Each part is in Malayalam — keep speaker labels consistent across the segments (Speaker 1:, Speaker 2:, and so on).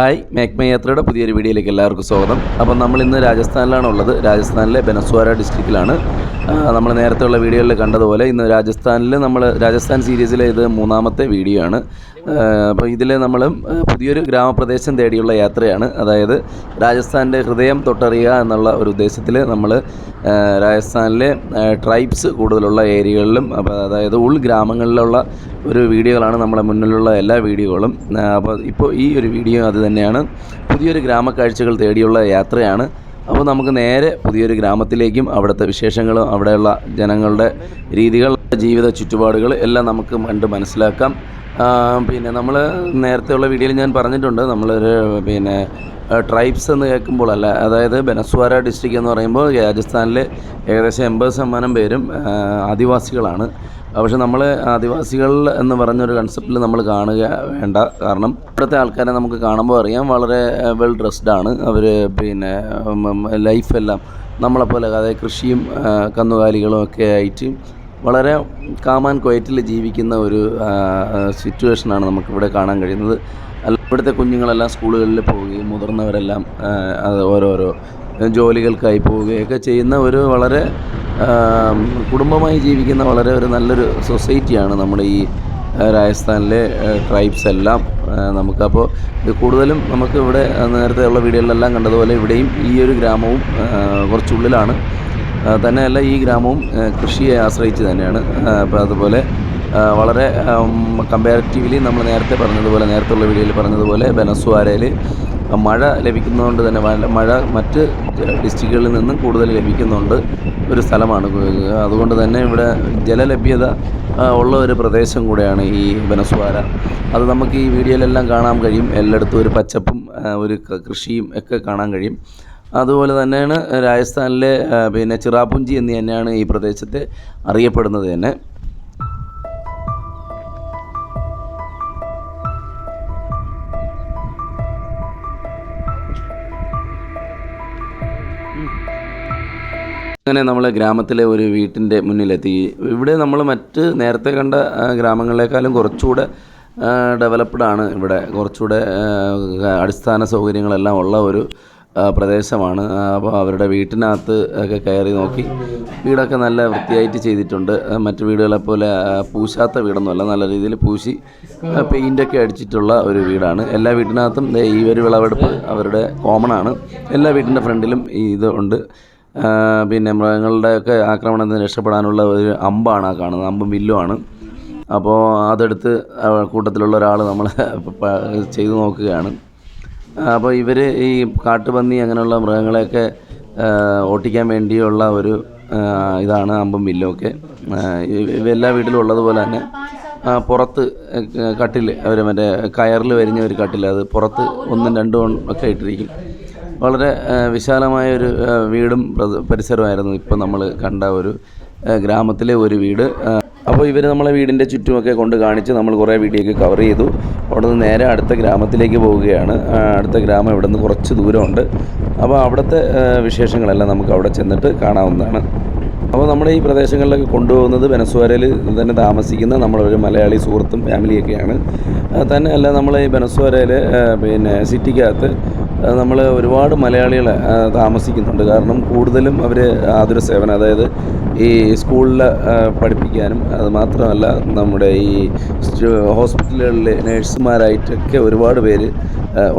Speaker 1: ഹായ് മേക് മൈ യാത്രയുടെ പുതിയൊരു വീഡിയോയിലേക്ക് എല്ലാവർക്കും സ്വാഗതം. അപ്പം നമ്മൾ ഇന്ന് രാജസ്ഥാനിലാണ് ഉള്ളത് രാജസ്ഥാനിലെ ബനസ്വാര ഡിസ്ട്രിക്റ്റിലാണ് നമ്മൾ നേരത്തെ ഉള്ള വീഡിയോയിൽ കണ്ടതുപോലെ ഇന്ന് രാജസ്ഥാനിൽ നമ്മൾ രാജസ്ഥാൻ സീരീസിലെ ഇത് മൂന്നാമത്തെ വീഡിയോ ആണ്. അപ്പോൾ ഇതിൽ നമ്മൾ പുതിയൊരു ഗ്രാമപ്രദേശം തേടിയുള്ള യാത്രയാണ്. അതായത് രാജസ്ഥാന്റെ ഹൃദയം തൊട്ടറിയുക എന്നുള്ള ഒരു ഉദ്ദേശത്തിൽ നമ്മൾ രാജസ്ഥാനിലെ ട്രൈബ്സ് കൂടുതലുള്ള ഏരിയകളിലും അപ്പോൾ അതായത് ഉൾഗ്രാമങ്ങളിലുള്ള ഒരു വീഡിയോകളാണ് നമ്മുടെ മുന്നിലുള്ള എല്ലാ വീഡിയോകളും. അപ്പോൾ ഇപ്പോൾ ഈ ഒരു വീഡിയോ അത് തന്നെയാണ്. പുതിയൊരു ഗ്രാമക്കാഴ്ചകൾ തേടിയുള്ള യാത്രയാണ്. അപ്പോൾ നമുക്ക് നേരെ പുതിയൊരു ഗ്രാമത്തിലേക്കും അവിടുത്തെ വിശേഷങ്ങളും അവിടെയുള്ള ജനങ്ങളുടെ രീതികൾ ജീവിത ചുറ്റുപാടുകൾ എല്ലാം നമുക്ക് കണ്ട് മനസ്സിലാക്കാം. പിന്നെ നമ്മൾ നേരത്തെയുള്ള വീഡിയോയിൽ ഞാൻ പറഞ്ഞിട്ടുണ്ട് നമ്മളൊരു പിന്നെ ട്രൈബ്സ് എന്ന് കേൾക്കുമ്പോൾ അല്ല അതായത് ബനസ്വാര ഡിസ്ട്രിക്റ്റ് എന്ന് പറയുമ്പോൾ രാജസ്ഥാനിലെ ഏകദേശം എൺപത് ശതമാനം പേരും ആദിവാസികളാണ്. പക്ഷെ നമ്മൾ ആദിവാസികൾ എന്ന് പറഞ്ഞൊരു കൺസെപ്റ്റിൽ നമ്മൾ കാണുക വേണ്ട. കാരണം ഇവിടുത്തെ ആൾക്കാരെ നമുക്ക് കാണുമ്പോൾ അറിയാം വളരെ വെൽ ഡ്രസ്ഡ് ആണ്. അവർ പിന്നെ ലൈഫെല്ലാം നമ്മളെപ്പോലെ അതായത് കൃഷിയും കന്നുകാലികളും ഒക്കെ ആയിട്ട് വളരെ കാമാൻ ക്വയറ്റിൽ ജീവിക്കുന്ന ഒരു സിറ്റുവേഷനാണ് നമുക്കിവിടെ കാണാൻ കഴിയുന്നത്. ഇവിടുത്തെ കുഞ്ഞുങ്ങളെല്ലാം സ്കൂളുകളിൽ പോവുകയും മുതിർന്നവരെല്ലാം അത് ഓരോരോ ജോലികൾക്കായി പോവുകയൊക്കെ ചെയ്യുന്ന ഒരു വളരെ കുടുംബമായി ജീവിക്കുന്ന വളരെ ഒരു നല്ലൊരു സൊസൈറ്റിയാണ് നമ്മുടെ ഈ രാജസ്ഥാനിലെ ട്രൈബ്സ് എല്ലാം. നമുക്കപ്പോൾ ഇത് കൂടുതലും നമുക്ക് ഇവിടെ നേരത്തെ ഉള്ള വീടുകളിലെല്ലാം കണ്ടതുപോലെ ഇവിടെയും ഈ ഒരു ഗ്രാമവും കുറച്ചുള്ളിലാണ്. തന്നെയല്ല ഈ ഗ്രാമവും കൃഷിയെ ആശ്രയിച്ച് തന്നെയാണ്. അപ്പോൾ അതുപോലെ വളരെ കമ്പാരിറ്റീവ്ലി നമ്മൾ നേരത്തെ പറഞ്ഞതുപോലെ നേരത്തെ ഉള്ള വീഡിയോയിൽ പറഞ്ഞതുപോലെ ബനസ്വാരയിൽ മഴ ലഭിക്കുന്നതുകൊണ്ട് തന്നെ മഴ മറ്റ് ഡിസ്ട്രിക്റ്റുകളിൽ നിന്നും കൂടുതൽ ലഭിക്കുന്നുണ്ട് ഒരു സ്ഥലമാണ് അതുകൊണ്ട് തന്നെ ഇവിടെ ജലലഭ്യത ഉള്ള ഒരു പ്രദേശം കൂടെയാണ് ഈ ബനസ്വാര അത് നമുക്ക് ഈ വീഡിയോയിലെല്ലാം കാണാൻ കഴിയും. എല്ലായിടത്തും ഒരു പച്ചപ്പും ഒരു കൃഷിയും ഒക്കെ കാണാൻ കഴിയും. അതുപോലെ തന്നെയാണ് രാജസ്ഥാനിലെ പിന്നെ ചിറാപുഞ്ചി എന്ന് തന്നെയാണ് ഈ പ്രദേശത്തെ അറിയപ്പെടുന്നത് തന്നെ. അങ്ങനെ നമ്മൾ ഗ്രാമത്തിലെ ഒരു വീട്ടിന്റെ മുന്നിലെത്തി. ഇവിടെ നമ്മൾ മറ്റ് നേരത്തെ കണ്ട ഗ്രാമങ്ങളെക്കാളും കുറച്ചുകൂടെ ഡെവലപ്ഡ് ആണ് ഇവിടെ. കുറച്ചുകൂടെ അടിസ്ഥാന സൗകര്യങ്ങളെല്ലാം ഉള്ള ഒരു പ്രദേശമാണ്. അപ്പോൾ അവരുടെ വീട്ടിനകത്ത് ഒക്കെ കയറി നോക്കി. വീടൊക്കെ നല്ല വൃത്തിയായിട്ട് ചെയ്തിട്ടുണ്ട്. മറ്റു വീടുകളെ പോലെ പൂശാത്ത വീടൊന്നുമല്ല നല്ല രീതിയിൽ പൂശി പെയിന്റൊക്കെ അടിച്ചിട്ടുള്ള ഒരു വീടാണ്. എല്ലാ വീട്ടിനകത്തും ഈ ഒരു വിളവെടുപ്പ് അവരുടെ കോമൺ ആണ്. എല്ലാ വീട്ടിന്റെ ഫ്രണ്ടിലും ഇത് ഉണ്ട്. പിന്നെ മൃഗങ്ങളുടെയൊക്കെ ആക്രമണത്തിൽ നിന്ന് രക്ഷപ്പെടാനുള്ള ഒരു അമ്പാണ് ആ കാണുന്നത്. അമ്പും വില്ലുമാണ് അപ്പോൾ അതെടുത്ത് കൂട്ടത്തിലുള്ള ഒരാൾ നമ്മൾ ചെയ്തു നോക്കുകയാണ്. അപ്പോൾ ഇവർ ഈ കാട്ടുപന്നി അങ്ങനെയുള്ള മൃഗങ്ങളെയൊക്കെ ഓട്ടിക്കാൻ വേണ്ടിയുള്ള ഒരു ഇതാണ് അമ്പും വില്ലുമൊക്കെ ആ, ഇവ- ഇവ എല്ലാ വീട്ടിലും ഉള്ളതുപോലെ തന്നെ പുറത്ത് കട്ടിൽ അവർ മറ്റേ കയറിൽ വരിഞ്ഞ ഒരു കട്ടിൽ അത് പുറത്ത് ഒന്നും രണ്ടും ഒക്കെ ഇട്ടിരിക്കും. വളരെ വിശാലമായ ഒരു വീടും പരിസരമായിരുന്നു ഇപ്പോൾ നമ്മൾ കണ്ട ഒരു ഗ്രാമത്തിലെ ഒരു വീട്. അപ്പോൾ ഇവർ നമ്മളെ വീടിന്റെ ചുറ്റുമൊക്കെ കൊണ്ട് കാണിച്ച് നമ്മൾ കുറേ വീഡിയോ കവർ ചെയ്തു. അവിടെ നിന്ന് നേരെ അടുത്ത ഗ്രാമത്തിലേക്ക് പോവുകയാണ്. അടുത്ത ഗ്രാമം ഇവിടെ നിന്ന് കുറച്ച് ദൂരമുണ്ട്. അപ്പോൾ അവിടുത്തെ വിശേഷങ്ങളെല്ലാം നമുക്ക് അവിടെ ചെന്നിട്ട് കാണാവുന്നതാണ്. അപ്പോൾ നമ്മുടെ ഈ പ്രദേശങ്ങളിലൊക്കെ കൊണ്ടുപോകുന്നത് ബനസ്വാരയിൽ തന്നെ താമസിക്കുന്ന നമ്മുടെ ഒരു മലയാളി സുഹൃത്തും ഫാമിലിയൊക്കെയാണ് തന്നെ തന്നെയല്ല നമ്മൾ ഈ ബനസ്വാരയിൽ പിന്നെ സിറ്റിക്കകത്ത് നമ്മൾ ഒരുപാട് മലയാളികൾ താമസിക്കുന്നുണ്ട്. കാരണം കൂടുതലും അവർ ആതുര സേവനം അതായത് ഈ സ്കൂളിൽ പഠിപ്പിക്കാനും അത് മാത്രമല്ല നമ്മുടെ ഈ ഹോസ്പിറ്റലുകളിലെ നേഴ്സുമാരായിട്ടൊക്കെ ഒരുപാട് പേര്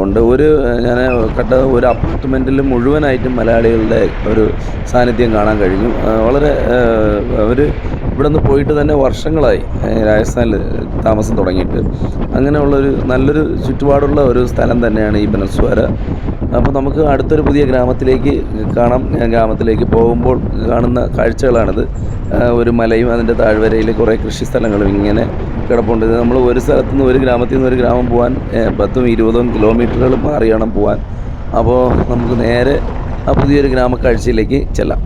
Speaker 1: ഉണ്ട്. ഒരു ഞാൻ കണ്ട ഒരു അപ്പാർട്ട്മെന്റിൽ മുഴുവനായിട്ടും മലയാളികളുടെ ഒരു സാന്നിധ്യം കാണാൻ കഴിഞ്ഞു. വളരെ അവർ ഇവിടെ നിന്ന് പോയിട്ട് തന്നെ വർഷങ്ങളായി രാജസ്ഥാനിൽ താമസം തുടങ്ങിയിട്ട്. അങ്ങനെയുള്ളൊരു നല്ലൊരു ചുറ്റുപാടുള്ള ഒരു സ്ഥലം തന്നെയാണ് ഈ ബനസ്വാര. അപ്പോൾ നമുക്ക് അടുത്തൊരു പുതിയ ഗ്രാമത്തിലേക്ക് കാണാം. ഗ്രാമത്തിലേക്ക് പോകുമ്പോൾ കാണുന്ന കാഴ്ചകളാണിത് ആ, ഒരു മലയും അതിന്റെ താഴ്വരയിൽ കുറേ കൃഷി സ്ഥലങ്ങളും ഇങ്ങനെ കിടപ്പുണ്ട്. നമ്മൾ ഒരു സ്ഥലത്തു നിന്ന് ഒരു ഗ്രാമത്തിൽ നിന്ന് ഒരു ഗ്രാമം പോകാൻ പത്തും ഇരുപതും കിലോമീറ്ററുകൾ മാറിയാണ് പോകാൻ അപ്പോൾ നമുക്ക് നേരെ ആ പുതിയൊരു ഗ്രാമക്കാഴ്ചയിലേക്ക് ചെല്ലാം.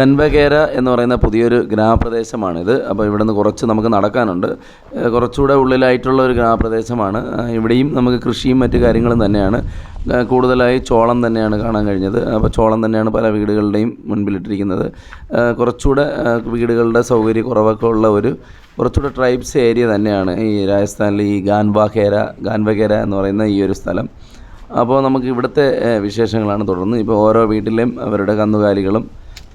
Speaker 1: ഗൻവകേര എന്ന് പറയുന്ന പുതിയൊരു ഗ്രാമപ്രദേശമാണിത്. അപ്പോൾ ഇവിടെ നിന്ന് കുറച്ച് നമുക്ക് നടക്കാനുണ്ട്. കുറച്ചുകൂടെ ഉള്ളിലായിട്ടുള്ള ഒരു ഗ്രാമപ്രദേശമാണ്. ഇവിടെയും നമുക്ക് കൃഷിയും മറ്റ് കാര്യങ്ങളും തന്നെയാണ്. കൂടുതലായി ചോളം തന്നെയാണ് കാണാൻ കഴിഞ്ഞത്. അപ്പോൾ ചോളം തന്നെയാണ് പല വീടുകളുടെയും മുൻപിലിട്ടിരിക്കുന്നത്. കുറച്ചുകൂടെ വീടുകളുടെ സൗകര്യ കുറവൊക്കെ ഉള്ള ഒരു കുറച്ചുകൂടെ ട്രൈബ്സ് ഏരിയ തന്നെയാണ് ഈ രാജസ്ഥാനിലെ ഈ ഗാൻവാഖേര ഗാൻവഖേര എന്ന് പറയുന്ന ഈ ഒരു സ്ഥലം. അപ്പോൾ നമുക്ക് ഇവിടുത്തെ വിശേഷങ്ങളാണ് തുടർന്ന്. ഇപ്പോൾ ഓരോ വീട്ടിലെയും അവരുടെ കന്നുകാലികളും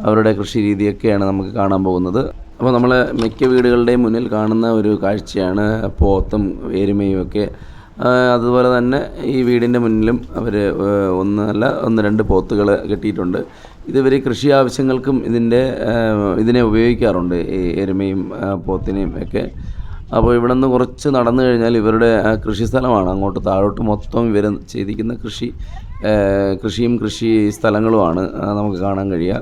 Speaker 1: അവരുടെ കൃഷി രീതിയൊക്കെയാണ് നമുക്ക് കാണാൻ പോകുന്നത്. അപ്പോൾ നമ്മൾ മിക്ക വീടുകളുടെയും മുന്നിൽ കാണുന്ന ഒരു കാഴ്ചയാണ് പോത്തും എരുമയും ഒക്കെ. അതുപോലെ തന്നെ ഈ വീടിന്റെ മുന്നിലും അവർ ഒന്നല്ല ഒന്ന് രണ്ട് പോത്തുകൾ കെട്ടിയിട്ടുണ്ട്. ഇതിവർ കൃഷി ആവശ്യങ്ങൾക്കും ഇതിന്റെ ഇതിനെ ഉപയോഗിക്കാറുണ്ട് ഈ എരുമയും പോത്തിനെയും ഒക്കെ. അപ്പോൾ ഇവിടെ നിന്ന് കുറച്ച് നടന്നു കഴിഞ്ഞാൽ ഇവരുടെ കൃഷി സ്ഥലമാണ്. അങ്ങോട്ട് താഴോട്ട് മൊത്തം ഇവർ ചെയ്തിരിക്കുന്ന കൃഷി കൃഷിയും കൃഷി സ്ഥലങ്ങളുമാണ് നമുക്ക് കാണാൻ കഴിയുക.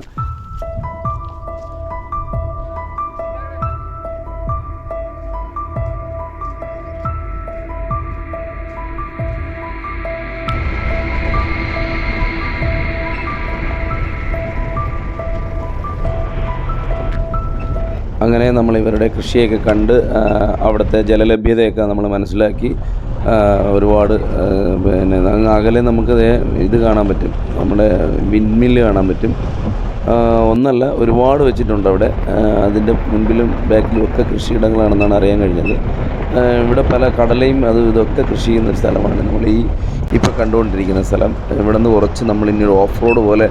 Speaker 1: അങ്ങനെ നമ്മൾ ഇവരുടെ കൃഷിയൊക്കെ കണ്ട് അവിടുത്തെ ജലലഭ്യതയൊക്കെ നമ്മൾ മനസ്സിലാക്കി ഒരുപാട് പിന്നെ അകലെ നമുക്ക് ഇത് കാണാൻ പറ്റും നമ്മുടെ വിൻമില്ല് കാണാൻ പറ്റും. ഒന്നല്ല ഒരുപാട് വെച്ചിട്ടുണ്ട് അവിടെ. അതിന്റെ മുൻപിലും ബാക്കിലും ഒക്കെ കൃഷിയിടങ്ങളാണെന്നാണ് അറിയാൻ കഴിഞ്ഞത്. ഇവിടെ പല കടലയും അത് ഇതൊക്കെ കൃഷി ചെയ്യുന്ന ഒരു സ്ഥലമാണ്. നമ്മൾ ഈ ഇപ്പോൾ കണ്ടുകൊണ്ടിരിക്കുന്ന സ്ഥലം. ഇവിടെ നിന്ന് കുറച്ച് നമ്മൾ ഇനി ഓഫ് റോഡ് പോലെ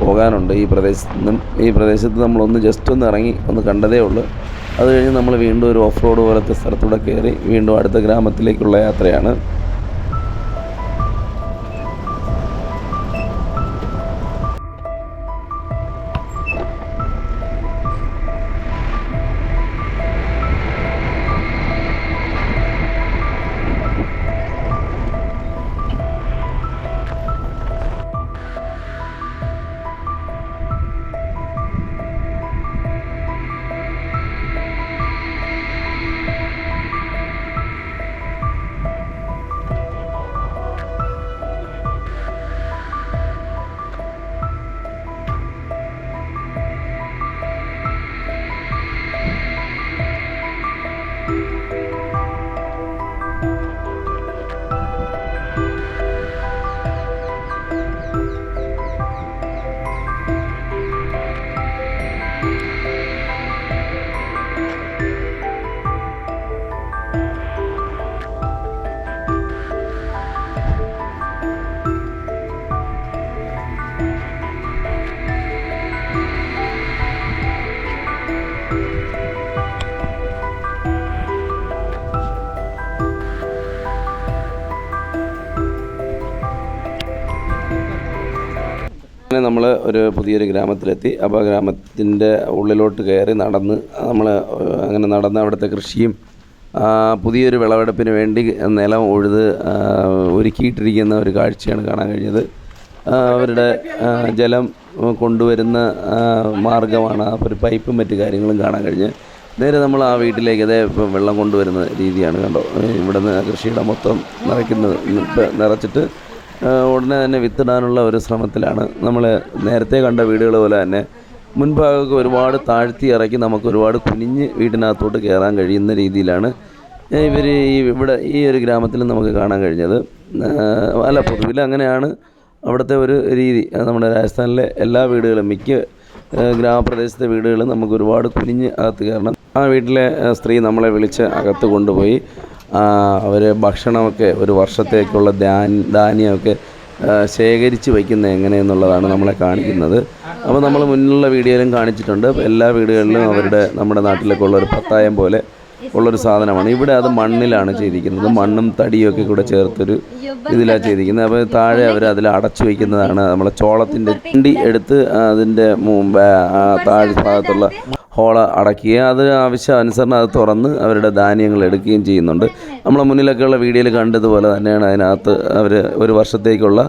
Speaker 1: പോകാനുണ്ട്. ഈ പ്രദേശത്ത് നിന്നും ഈ പ്രദേശത്ത് നമ്മളൊന്ന് ജസ്റ്റ് ഒന്ന് ഇറങ്ങി ഒന്ന് കണ്ടതേ ഉള്ളൂ. അത് കഴിഞ്ഞ് നമ്മൾ വീണ്ടും ഒരു ഓഫ് റോഡ് പോലത്തെ സ്ഥലത്തൂടെ കയറി വീണ്ടും അടുത്ത ഗ്രാമത്തിലേക്കുള്ള യാത്രയാണ്. നമ്മൾ ഒരു പുതിയൊരു ഗ്രാമത്തിലെത്തി. അപ്പോൾ ഗ്രാമത്തിന്റെ ഉള്ളിലോട്ട് കയറി നടന്ന് നമ്മൾ അങ്ങനെ നടന്ന് അവിടുത്തെ കൃഷിയും പുതിയൊരു വിളവെടുപ്പിന് വേണ്ടി നിലം ഉഴുത് ഒരുക്കിയിട്ടിരിക്കുന്ന ഒരു കാഴ്ചയാണ് കാണാൻ കഴിഞ്ഞത്. അവരുടെ ജലം കൊണ്ടുവരുന്ന മാർഗമാണ് ഒരു പൈപ്പും മറ്റു കാര്യങ്ങളും കാണാൻ കഴിഞ്ഞ് നേരെ നമ്മൾ ആ വീട്ടിലേക്ക് അതേ വെള്ളം കൊണ്ടുവരുന്ന രീതിയാണ് കണ്ടോ. ഇവിടുന്ന് കൃഷിയുടെ മൊത്തം നിറയ്ക്കുന്നത് നിറച്ചിട്ട് ഉടനെ തന്നെ വിത്തിടാനുള്ള ഒരു ശ്രമത്തിലാണ്. നമ്മൾ നേരത്തെ കണ്ട വീടുകൾ പോലെ തന്നെ മുൻഭാഗമൊക്കെ ഒരുപാട് താഴ്ത്തി ഇറക്കി നമുക്ക് ഒരുപാട് കുനിഞ്ഞ് വീടിനകത്തോട്ട് കയറാൻ കഴിയുന്ന രീതിയിലാണ് ഇവർ ഈ ഇവിടെ ഈ ഒരു ഗ്രാമത്തിൽ നമുക്ക് കാണാൻ കഴിഞ്ഞത്. അല്ല പൊതുവിൽ അങ്ങനെയാണ് അവിടുത്തെ ഒരു രീതി. നമ്മുടെ രാജസ്ഥാനിലെ എല്ലാ വീടുകളും മിക്ക ഗ്രാമപ്രദേശത്തെ വീടുകളും നമുക്ക് ഒരുപാട് കുനിഞ്ഞ് അകത്ത് കയറണം. ആ വീട്ടിലെ സ്ത്രീ നമ്മളെ വിളിച്ച് അകത്ത് കൊണ്ടുപോയി അവർ ഭക്ഷണമൊക്കെ ഒരു വർഷത്തേക്കുള്ള ധാന്യമൊക്കെ ശേഖരിച്ച് വയ്ക്കുന്നത് എങ്ങനെയെന്നുള്ളതാണ് നമ്മളെ കാണിക്കുന്നത്. അപ്പോൾ നമ്മൾ മുന്നിലുള്ള വീഡിയോയിലും കാണിച്ചിട്ടുണ്ട്. എല്ലാ വീടുകളിലും അവരുടെ നമ്മുടെ നാട്ടിലൊക്കെ ഉള്ള ഒരു പത്തായം പോലെ ഉള്ളൊരു സാധനമാണ്. ഇവിടെ അത് മണ്ണിലാണ് ചെയ്തിരിക്കുന്നത്. മണ്ണും തടിയും ഒക്കെ കൂടെ ചേർത്തൊരു ഇതിലാണ് ചെയ്തിരിക്കുന്നത്. അപ്പോൾ താഴെ അവർ അതിൽ അടച്ചു വയ്ക്കുന്നതാണ് നമ്മളെ ചോളത്തിന്റെ ചണ്ടി എടുത്ത് അതിന്റെ താഴെ ഭാഗത്തുള്ള ഹോള അടയ്ക്കുകയും അത് ആവശ്യാനുസരണം അത് തുറന്ന് അവരുടെ ധാന്യങ്ങൾ എടുക്കുകയും ചെയ്യുന്നുണ്ട്. നമ്മളെ മുന്നിലൊക്കെയുള്ള വീഡിയോയിൽ കണ്ടതുപോലെ തന്നെയാണ് അതിനകത്ത് അവർ ഒരു വർഷത്തേക്കുള്ള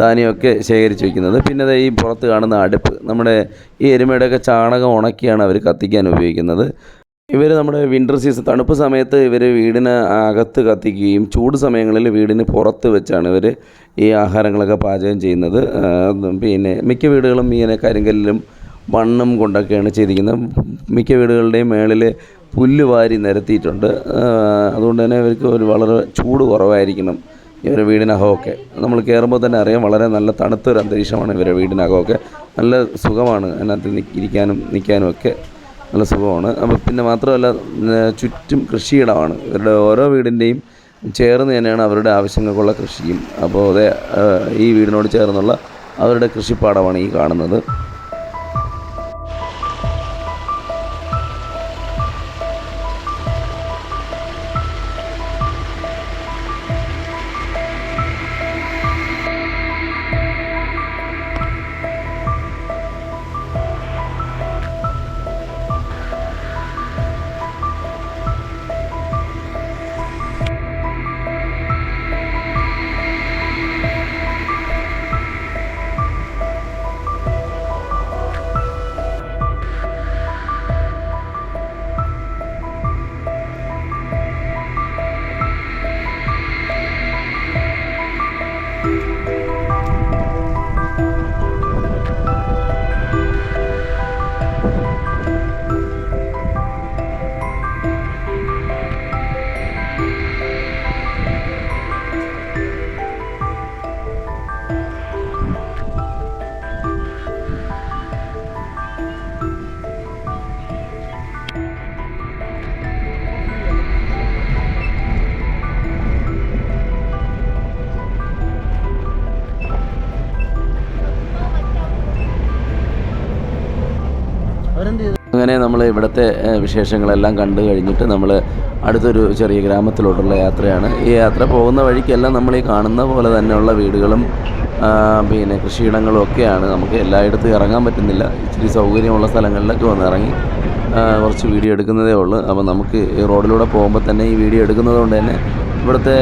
Speaker 1: ധാന്യമൊക്കെ ശേഖരിച്ച് വയ്ക്കുന്നത് പിന്നെ ഈ പുറത്ത് കാണുന്ന അടുപ്പ് നമ്മുടെ ഈ എരുമയുടെയൊക്കെ ചാണകം ഉണക്കിയാണ് അവർ കത്തിക്കാൻ ഉപയോഗിക്കുന്നത്. ഇവർ നമ്മുടെ വിന്റർ സീസൺ തണുപ്പ് സമയത്ത് ഇവർ വീടിന് അകത്ത് കത്തിക്കുകയും ചൂട് സമയങ്ങളിൽ വീടിന് പുറത്ത് വെച്ചാണ് ഇവർ ഈ ആഹാരങ്ങളൊക്കെ പാചകം ചെയ്യുന്നത്. പിന്നെ മിക്ക വീടുകളും ഇങ്ങനെ കരിങ്കല്ലിലും മണ്ണും കൊണ്ടൊക്കെയാണ് ചെയ്തിരിക്കുന്നത്. മിക്ക വീടുകളുടെയും മേളിൽ പുല്ല് വാരി നിരത്തിയിട്ടുണ്ട്. അതുകൊണ്ട് തന്നെ ഇവർക്ക് ഒരു വളരെ ചൂട് കുറവായിരിക്കണം ഇവരുടെ വീടിനകമൊക്കെ. നമ്മൾ കയറുമ്പോൾ തന്നെ അറിയാം വളരെ നല്ല തണുത്തൊരു അന്തരീക്ഷമാണ് ഇവരുടെ വീടിനകമൊക്കെ. നല്ല സുഖമാണ് അതിനകത്ത് ഇരിക്കാനും നിൽക്കാനും ഒക്കെ നല്ല സുഖമാണ്. അപ്പോൾ പിന്നെ മാത്രമല്ല ചുറ്റും കൃഷിയിടമാണ്. ഇവരുടെ ഓരോ വീടിന്റെയും ചേർന്ന് തന്നെയാണ് അവരുടെ ആവശ്യങ്ങൾക്കുള്ള കൃഷിയും. അപ്പോൾ അതെ ഈ വീടിനോട് ചേർന്നുള്ള അവരുടെ കൃഷിപ്പാടമാണ് ഈ കാണുന്നത്. അങ്ങനെ നമ്മൾ ഇവിടുത്തെ വിശേഷങ്ങളെല്ലാം കണ്ടു കഴിഞ്ഞിട്ട് നമ്മൾ അടുത്തൊരു ചെറിയ ഗ്രാമത്തിലോട്ടുള്ള യാത്രയാണ്. ഈ യാത്ര പോകുന്ന വഴിക്കെല്ലാം നമ്മൾ ഈ കാണുന്ന പോലെ തന്നെയുള്ള വീടുകളും പിന്നെ കൃഷിയിടങ്ങളും ഒക്കെയാണ്. നമുക്ക് എല്ലായിടത്തും ഇറങ്ങാൻ പറ്റുന്നില്ല. ഇച്ചിരി സൗകര്യമുള്ള സ്ഥലങ്ങളിലൊക്കെ വന്ന് ഇറങ്ങി കുറച്ച് വീഡിയോ എടുക്കുന്നതേ ഉള്ളൂ. അപ്പോൾ നമുക്ക് ഈ റോഡിലൂടെ പോകുമ്പോൾ തന്നെ ഈ വീഡിയോ എടുക്കുന്നത് കൊണ്ട് തന്നെ ഇവിടുത്തെ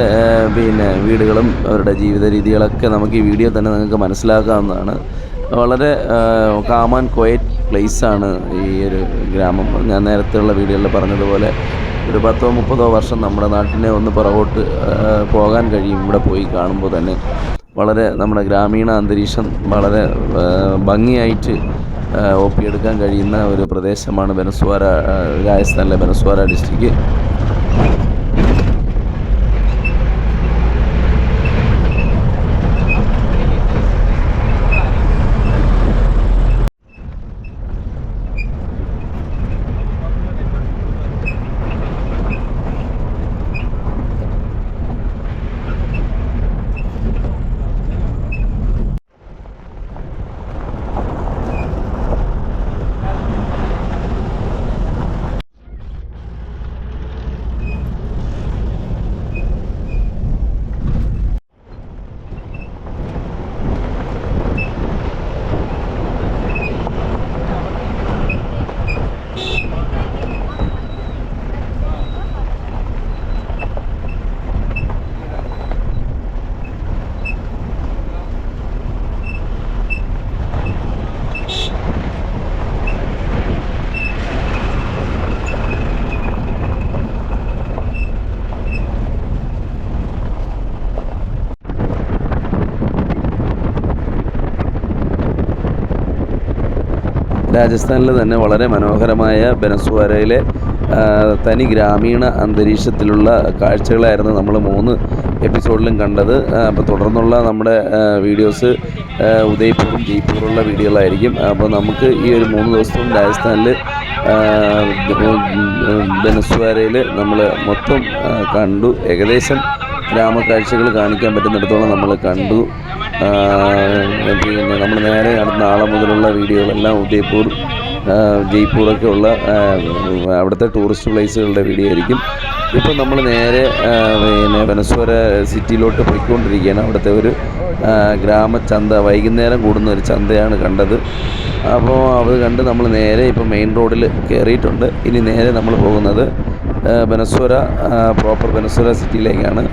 Speaker 1: പിന്നെ വീടുകളും അവരുടെ ജീവിത രീതികളൊക്കെ നമുക്ക് ഈ വീഡിയോ തന്നെ നിങ്ങൾക്ക് മനസ്സിലാക്കാവുന്നതാണ്. വളരെ കാമൻ ആൻഡ് ക്വയറ്റ് പ്ലേസാണ് ഈ ഒരു ഗ്രാമം. ഞാൻ നേരത്തെ ഉള്ള വീഡിയോയിൽ പറഞ്ഞതുപോലെ ഒരു പത്തോ മുപ്പതോ വർഷം നമ്മുടെ നാട്ടിനെ ഒന്ന് പുറകോട്ട് പോകാൻ കഴിയും ഇവിടെ പോയി കാണുമ്പോൾ തന്നെ. വളരെ നമ്മുടെ ഗ്രാമീണ അന്തരീക്ഷം വളരെ ഭംഗിയായിട്ട് ഒപ്പിയെടുക്കാൻ കഴിയുന്ന ഒരു പ്രദേശമാണ് ബനസ്വാര രാജസ്ഥാനിലെ ബനസ്വാര ഡിസ്ട്രിക്റ്റ് രാജസ്ഥാനിൽ തന്നെ വളരെ മനോഹരമായ ബനസ്വാരയിലെ തനി ഗ്രാമീണ അന്തരീക്ഷത്തിലുള്ള കാഴ്ചകളായിരുന്നു നമ്മൾ മൂന്ന് എപ്പിസോഡിലും കണ്ടത്. അപ്പോൾ തുടർന്നുള്ള നമ്മുടെ വീഡിയോസ് ഉദയ്പൂറും ജയ്പൂറുള്ള വീഡിയോകളായിരിക്കും. അപ്പോൾ നമുക്ക് ഈ ഒരു മൂന്ന് ദിവസവും രാജസ്ഥാനിൽ ബനസ്വാരയിൽ നമ്മൾ മൊത്തം കണ്ടു. ഏകദേശം ഗ്രാമക്കാഴ്ചകൾ കാണിക്കാൻ പറ്റുന്നിടത്തോളം നമ്മൾ കണ്ടു. പിന്നെ നമ്മൾ നേരെ അടുത്ത നാളെ മുതലുള്ള വീഡിയോകളെല്ലാം ഉദയ്പൂർ ജയ്പൂറൊക്കെ ഉള്ള അവിടുത്തെ ടൂറിസ്റ്റ് പ്ലേസുകളുടെ വീഡിയോ ആയിരിക്കും. ഇപ്പം നമ്മൾ നേരെ പിന്നെ വെനസ്വര സിറ്റിയിലോട്ട് പോയിക്കൊണ്ടിരിക്കുകയാണ്. അവിടുത്തെ ഒരു ഗ്രാമചന്ത വൈകുന്നേരം കൂടുന്ന ഒരു ചന്തയാണ് കണ്ടത്. അപ്പോൾ അത് കണ്ട് നമ്മൾ നേരെ ഇപ്പം മെയിൻ റോഡിൽ കയറിയിട്ടുണ്ട്. ഇനി നേരെ നമ്മൾ പോകുന്നത് ബനസ്വര പ്രോപ്പർ ബനസ്വര സിറ്റിയിലേക്കാണ്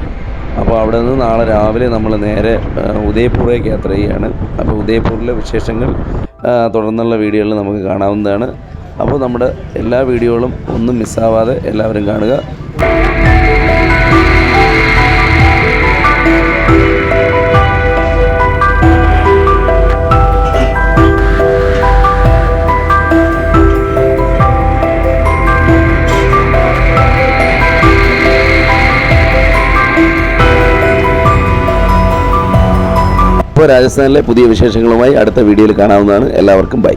Speaker 1: അപ്പോൾ അവിടെ നിന്ന് നാളെ രാവിലെ നമ്മൾ നേരെ ഉദയപൂറേക്ക് യാത്ര ചെയ്യുകയാണ്. അപ്പോൾ ഉദയ്പൂരിലെ വിശേഷങ്ങൾ തുടർന്നുള്ള വീഡിയോകളിൽ നമുക്ക് കാണാവുന്നതാണ്. അപ്പോൾ നമ്മുടെ എല്ലാ വീഡിയോകളും ഒന്നും മിസ്സാവാതെ എല്ലാവരും കാണുക. രാജസ്ഥാനിലെ പുതിയ വിശേഷങ്ങളുമായി അടുത്ത വീഡിയോയിൽ കാണാവുന്നതാണ്. എല്ലാവർക്കും ബൈ.